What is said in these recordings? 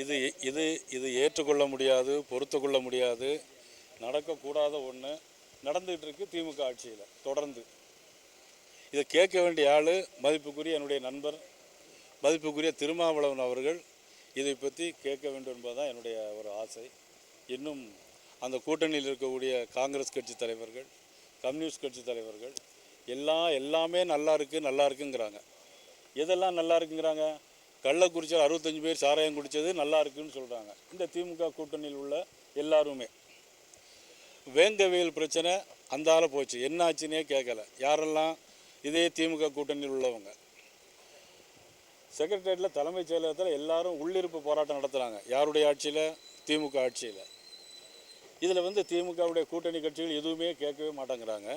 இது இது இது ஏற்றுக்கொள்ள முடியாது பொறுத்துக்கொள்ள முடியாது. நடக்கக்கூடாத ஒன்று நடந்துகிட்டு இருக்கு திமுக ஆட்சியில் தொடர்ந்து. இதை கேட்க வேண்டிய ஆள் மதிப்புக்குரிய என்னுடைய நண்பர் மதிப்புக்குரிய திருமாவளவன் அவர்கள். இதை பற்றி கேட்க வேண்டும் என்பதுதான் என்னுடைய ஒரு ஆசை. இன்னும் அந்த கூட்டணியில் இருக்கக்கூடிய காங்கிரஸ் கட்சி தலைவர்கள் கம்யூனிஸ்ட் கட்சி தலைவர்கள் எல்லாம் எல்லாமே நல்லா இருக்குது நல்லா இருக்குங்கிறாங்க. எதெல்லாம் நல்லா இருக்குங்கிறாங்க? கள்ளக்குறிச்சியில் அறுபத்தஞ்சு பேர் சாராயம் குடித்தது நல்லா இருக்குன்னு சொல்கிறாங்க இந்த திமுக கூட்டணியில் உள்ள எல்லாருமே. வேங்கவியல் பிரச்சனை அந்தால போச்சு. என்ன ஆச்சுன்னே கேட்கல யாரெல்லாம் இதே திமுக கூட்டணியில் உள்ளவங்க? செக்ரட்டேரியட்டில் தலைமைச் செயலகத்தில் எல்லாரும் உள்ளிருப்பு போராட்டம் நடத்துகிறாங்க யாருடைய ஆட்சியில்? திமுக ஆட்சியில். இதில் வந்து திமுகவுடைய கூட்டணி கட்சிகள் எதுவுமே கேட்கவே மாட்டேங்கிறாங்க.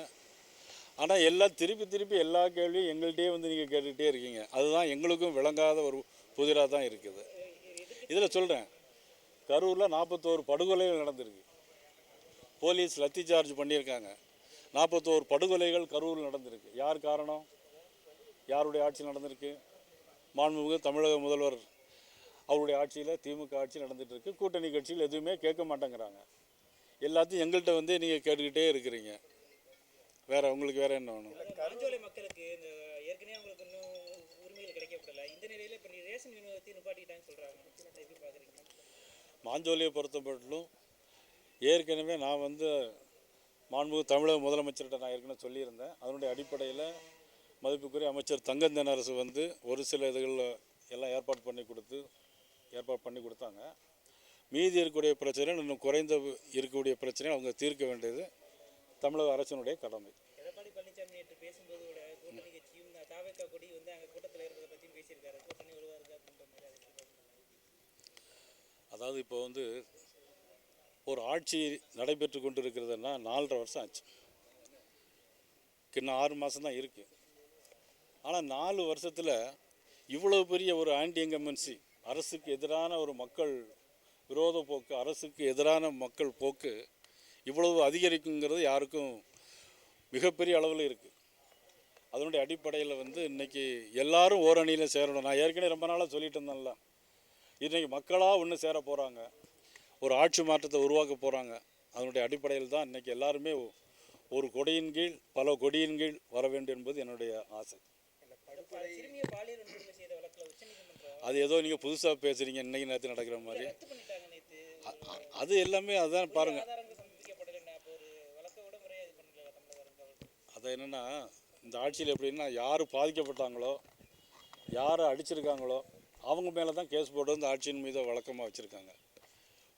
ஆனால் எல்லாம் திருப்பி திருப்பி எல்லா கேள்வியும் எங்கள்கிட்டயே வந்து நீங்கள் கேட்டுக்கிட்டே இருக்கீங்க. அதுதான் எங்களுக்கும் விளங்காத ஒரு புதிராக தான் இருக்குது. இதில் சொல்கிறேன் கரூரில் நாற்பத்தோரு படுகொலைகள் நடந்திருக்கு. போலீஸ் லத்தி சார்ஜ் பண்ணியிருக்காங்க. நாற்பத்தோரு படுகொலைகள் கரூரில் நடந்திருக்கு. யார் காரணம்? யாருடைய ஆட்சி நடந்திருக்கு? மாண்புமிகு தமிழக முதல்வர் அவருடைய ஆட்சியில் திமுக ஆட்சி நடந்துகிட்டு இருக்குது கூட்டணி கட்சிகள் எதுவுமே கேட்க மாட்டேங்கிறாங்க. எல்லாத்தையும் எங்கள்கிட்ட வந்து நீங்கள் கேட்டுக்கிட்டே இருக்கிறீங்க. வேற உங்களுக்கு வேற என்ன வேணும்? கருஞ்சோலை மக்களுக்கு இந்த ஏற்கனவே அவங்களுக்கு இன்னும் உரிமைகள் கிடைக்கப்படல. இந்த நிலையில இப்ப ரேஷன் விநியோகத்தை நிப்பாட்டிட்டான்னு சொல்றாங்க. அதை எப்படி பாக்குறீங்க? மாஞ்சோலியை பொறுத்தப்பட்டிலும் ஏற்கனவே நான் வந்து மாண்புமிகு தமிழக முதலமைச்சர்கிட்ட நான் ஏற்கனவே சொல்லியிருந்தேன். அதனுடைய அடிப்படையில் மதிப்புக்குரிய அமைச்சர் தங்கந்தன் அரசு வந்து ஒரு சில இதுகளில் எல்லாம் ஏற்பாடு பண்ணி கொடுத்து ஏற்பாடு பண்ணி கொடுத்தாங்க. மீதி இருக்கக்கூடிய பிரச்சனை இன்னும் குறைந்த இருக்கக்கூடிய பிரச்சனை அவங்க தீர்க்க வேண்டியது. தமிழக அரசினுடைய கடமை. எடப்பாடி பழனிசாமி நேற்று பேசும்போது கூட கூட்டணி கட்சியும் தாவேக்கா கொடி வந்து அங்க கூட்டத்தில் இருக்கிறத பத்தியும் பேசியிருக்காரு. கூட்டணி வருவாரு அப்படின்ற மாதிரி அதை எப்படி பாக்குறீங்க? அதாவது இப்போ வந்து ஒரு ஆட்சி நடைபெற்று கொண்டு இருக்கிறதுனா நாலரை வருஷம் ஆச்சு. இன்னும் ஆறு மாதம் தான் இருக்குது ஆனால் நாலு வருஷத்தில் இவ்வளவு பெரிய ஒரு ஆன்டி எங்கமன்சி அரசுக்கு எதிரான ஒரு மக்கள் விரோத போக்கு அரசுக்கு எதிரான மக்கள் போக்கு இவ்வளவு அதிகரிக்குங்கிறது யாருக்கும் மிகப்பெரிய அளவில் இருக்குது அதனுடைய அடிப்படையில் வந்து இன்னைக்கு எல்லாரும் ஓரணியில் சேரணும். நான் ஏற்கனவே ரொம்ப நாளாக சொல்லிட்டு இருந்தேன்ல. இன்றைக்கி மக்களாக ஒன்று சேர போகிறாங்க ஒரு ஆட்சி மாற்றத்தை உருவாக்க போகிறாங்க அதனுடைய அடிப்படையில் தான் இன்றைக்கி எல்லாருமே ஒரு கொடியின் கீழ் பல கொடியின் கீழ் வர வேண்டும் என்பது என்னுடைய ஆசை. அது ஏதோ நீங்கள் புதுசாக பேசுகிறீங்க இன்னைக்கு நேரத்தில் நடக்கிற மாதிரி. அது எல்லாமே அதான் பாருங்கள் ஆதாரங்கள் சமர்ப்பிக்கப்படலை அப்போ ஒரு வழக்கை விட முறையாக இது பண்ணல தமிழக அரசு அது என்னென்னா இந்த ஆட்சியில் எப்படின்னா யார் பாதிக்கப்பட்டாங்களோ யாரை அடிச்சிருக்காங்களோ அவங்க மேலே தான் கேஸ் போட்டு வந்து ஆட்சியின் மீது வழக்கமாக வச்சுருக்காங்க.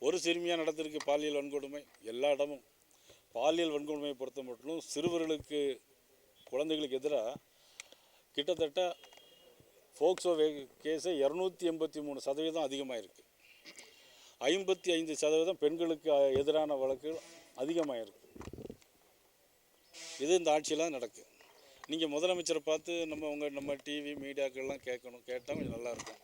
ஒரு சிறுமியாக நடந்திருக்கு பாலியல் வன்கொடுமை எல்லா இடமும். பாலியல் வன்கொடுமையை பொறுத்த மட்டும் சிறுவர்களுக்கு குழந்தைகளுக்கு எதிராக கிட்டத்தட்ட ஃபோக்சோ கேஸை இரநூத்தி எண்பத்தி மூணு சதவீதம் அதிகமாக இருக்குது ஐம்பத்தி ஐந்து சதவீதம் பெண்களுக்கு எதிரான வழக்குகள் அதிகமாக இருக்குது இது இந்த ஆட்சியில் நடக்கு. நீங்கள் முதலமைச்சரை பார்த்து நம்ம உங்கள் நம்ம டிவி மீடியாக்கள்லாம் கேட்கணும் கேட்டால் கொஞ்சம் நல்லாயிருக்கும்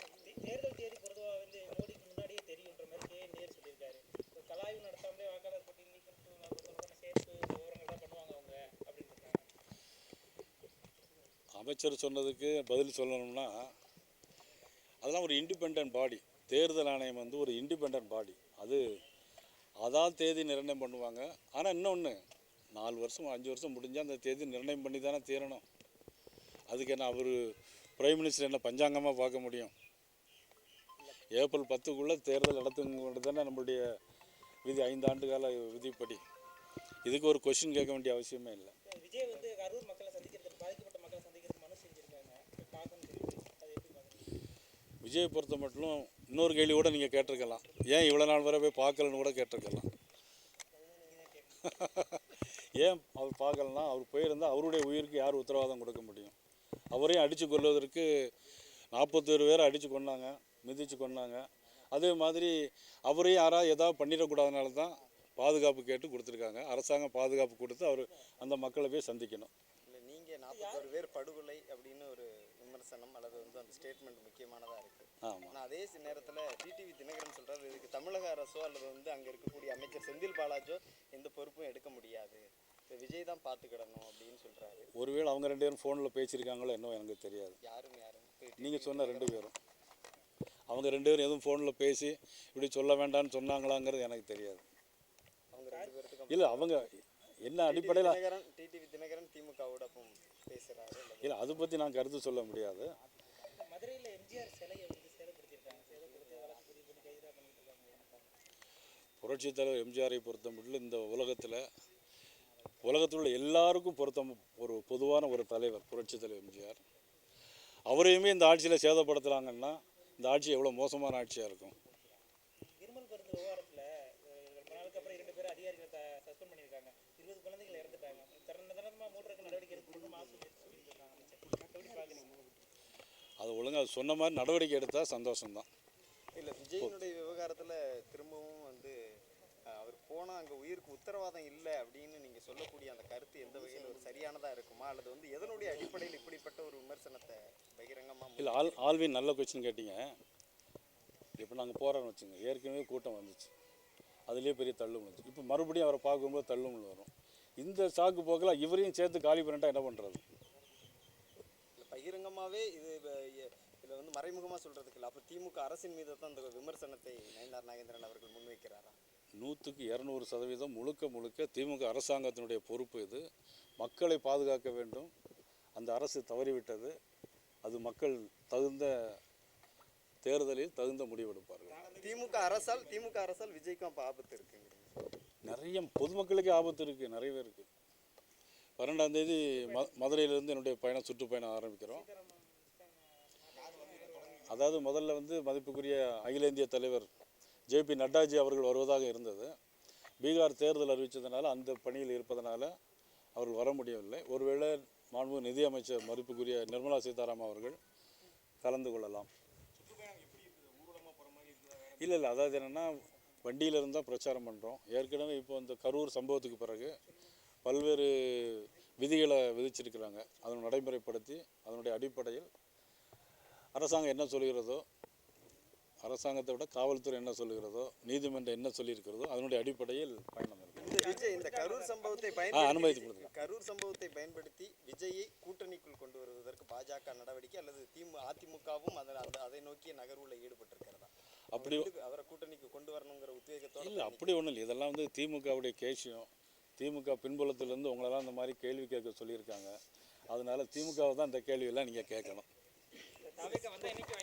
அமைச்சர் சொன்னதுக்கு பதில் சொல்லணும்னா அதெல்லாம் ஒரு இண்டிபெண்ட் பாடி தேர்தல் ஆணையம் வந்து ஒரு இண்டிபெண்ட் பாடி அது அதான் தேதி நிர்ணயம் பண்ணுவாங்க. ஆனால் இன்னொன்று நாலு வருஷம் அஞ்சு வருஷம் முடிஞ்சால் அந்த தேதி நிர்ணயம் பண்ணி தானே தீரணும். அதுக்கு என்ன அவர் பிரைம் மினிஸ்டர் என்ன பஞ்சாங்கமாக பார்க்க முடியும்? ஏப்ரல் பத்துக்குள்ளே தேர்தல் நடத்துங்கிறது தானே நம்மளுடைய விதி ஐந்து ஆண்டு கால விதிப்படி. இதுக்கு ஒரு கொஷின் கேட்க வேண்டிய அவசியமே இல்லை. விஜய் பொறுத்த மட்டும் இன்னொரு கேள்வி கூட நீங்கள் கேட்டிருக்கலாம். ஏன் இவ்வளோ நாள் வரை போய் பார்க்கலன்னு கூட கேட்டிருக்கலாம். ஏன் அவர் பார்க்கலன்னா அவர் போயிருந்தால் அவருடைய உயிருக்கு யார் உத்தரவாதம் கொடுக்க முடியும்? அவரையும் அடித்து கொல்வதற்கு நாற்பத்தோரு பேரை அடித்து கொண்டாங்க மிதித்து கொண்டாங்க அதே மாதிரி அவரையும் யாராவது ஏதாவது பண்ணிடக்கூடாதனால தான் பாதுகாப்பு கேட்டு கொடுத்துருக்காங்க. அரசாங்கம் பாதுகாப்பு கொடுத்து அவர் அந்த மக்களை போய் சந்திக்கணும். இல்லை நீங்கள் நாற்பத்தோரு பேர் படுகொலை அப்படின்னு ஒரு விமர்சனம் அல்லது வந்து அந்த ஸ்டேட்மெண்ட் முக்கியமானதாக இருக்குது ஆமாம் ஆனால் அதே நேரத்தில் டிடிவி தமிழக அரசோ அல்லது வந்து அங்கே இருக்கக்கூடிய அமைச்சர் செந்தில் பாலாஜோ எந்த பொறுப்பும் எடுக்க முடியாது. விஜய் தான் பார்த்துக்கிடணும் அப்படின்னு சொல்கிறாரு ஒருவேளை அவங்க ரெண்டு பேரும் ஃபோனில் பேசியிருக்காங்களோ என்னவோ எனக்கு தெரியாது. யாரும் யாரும். நீங்கள் சொன்ன ரெண்டு பேரும். அவங்க ரெண்டு பேரும் எதுவும் ஃபோனில் பேசி இப்படி சொல்ல வேண்டாம்னு சொன்னாங்களாங்கிறது எனக்கு தெரியாது. அவங்க ரெண்டு பேர்த்துக்கும் இல்லை அவங்க என்ன அடிப்படையில் தினகரன் டிடிவி தினகரன் திமுகவோட அல்லது இல்லை அதை பற்றி நான் கருத்து சொல்ல முடியாது. மதுரையில் எம்ஜிஆர் சிலையை வந்து சேதப்படுத்தியிருக்காங்க சேதப்படுத்தி வழக்கு பதிவு பண்ணி கைதாக பண்ணிட்டு இருக்காங்க புரட்சித் தலைவர் எம்ஜிஆரை பொறுத்த மட்டும் இந்த உலகத்தில் உலகத்தில் உள்ள எல்லாருக்கும் பொருத்தம் ஒரு பொதுவான ஒரு தலைவர் புரட்சித் தலைவர் எம்ஜிஆர். அவரையுமே இந்த ஆட்சியில் சேதப்படுத்துகிறாங்கன்னா இந்த ஆட்சி எவ்வளோ மோசமான ஆட்சியாக இருக்கும். அது ஒழுங்காக சொன்ன மாதிரி நடவடிக்கை எடுத்தால் சந்தோஷம்தான். அங்க உயிருக்கு உத்தரவாதம் இல்லை அப்படின்னு நீங்க சொல்லக்கூடிய அந்த கருத்து எந்த வகையில் ஒரு சரியானதா இருக்குமா? அல்லது வந்து எதனுடைய அடிப்படையில் இப்படிப்பட்ட ஒரு விமர்சனத்தை பகிரங்கமா முன் இல்லை ஆல் ஆல்வின் நல்ல கொஸ்டின் கேட்டீங்க. இப்போ நாங்கள் போகிறோன்னு வச்சுங்க ஏற்கனவே கூட்டம் வந்துச்சு. அதுலேயே பெரிய தள்ளு வந்துச்சு. இப்போ மறுபடியும் அவரை பார்க்கும்போது தள்ளுமுள் வரும். இந்த சாக்கு போக்கில் இவரையும் சேர்த்து காலி பண்ணிட்டா என்ன பண்ணுறது இல்ல, பகிரங்கமாவே இது இதுல வந்து மறைமுகமா சொல்றதுக்கு இல்லை. அப்ப திமுக அரசின் மீது தான் அந்த விமர்சனத்தை நயினார் நாகேந்திரன் அவர்கள் முன்வைக்கிறாரா? நூற்றுக்கு இரநூறு சதவீதம் முழுக்க முழுக்க திமுக அரசாங்கத்தினுடைய பொறுப்பு இது. மக்களை பாதுகாக்க வேண்டும். அந்த அரசு தவறிவிட்டது. அது மக்கள் தகுந்த தேர்தலில் தகுந்த முடிவெடுப்பார்கள். திமுக அரசால் திமுக அரசால் விஜய்க்கும் அப்ப ஆபத்து இருக்குங்கிறீங்க நிறைய பொதுமக்களுக்கே ஆபத்து இருக்குது நிறைய பேருக்கு. பன்னெண்டாம் தேதி ம மதுரையிலேருந்து என்னுடைய பயணம் சுற்றுப்பயணம் ஆரம்பிக்கிறோம். அதாவது முதல்ல வந்து மதிப்புக்குரிய அகில இந்திய தலைவர் ஜேபி நட்டாஜி அவர்கள் வருவதாக இருந்தது. பீகார் தேர்தல் அறிவித்ததுனால அந்த பணியில் இருப்பதனால அவர்கள் வர முடியவில்லை. ஒருவேளை மாண்பு நிதியமைச்சர் மதிப்புக்குரிய நிர்மலா சீதாராமன் அவர்கள் கலந்து கொள்ளலாம். இல்லை இல்லை அதாவது என்னென்னா வண்டியில் இருந்தால் பிரச்சாரம் பண்ணுறோம் ஏற்கனவே இப்போ இந்த கரூர் சம்பவத்துக்கு பிறகு பல்வேறு விதிகளை விதிச்சிருக்கிறாங்க. அதனை நடைமுறைப்படுத்தி அதனுடைய அடிப்படையில் அரசாங்கம் என்ன சொல்கிறதோ அரசாங்கத்தை விட காவல்துறை என்ன சொல்லுகிறதோ நீதிமன்றம் என்ன சொல்லியிருக்கிறதோ அதனுடைய அடிப்படையில் பயணம் விஜய் இந்த கரூர் சம்பவத்தை பயன்படுத்தி கரூர் சம்பவத்தை பயன்படுத்தி விஜயை கூட்டணிக்குள் கொண்டு வருவதற்கு பாஜக நடவடிக்கை அல்லது திமு அதிமுகவும் அதை அந்த அதை நோக்கிய நகர்வுல ஈடுபட்டிருக்கிறதா? அப்படி அவர் வந்து கூட்டணிக்கு கொண்டு வரணுங்கிற உத்வேகத்தோட இல்லை அப்படி ஒன்றும் இல்லை. இதெல்லாம் வந்து திமுகவுடைய கேஷியம். திமுக பின்புலத்திலேருந்து உங்களெல்லாம் இந்த மாதிரி கேள்வி கேட்க சொல்லியிருக்காங்க. அதனால திமுகவை தான் இந்த கேள்வியெல்லாம் நீங்கள் கேட்கணும். வந்தால்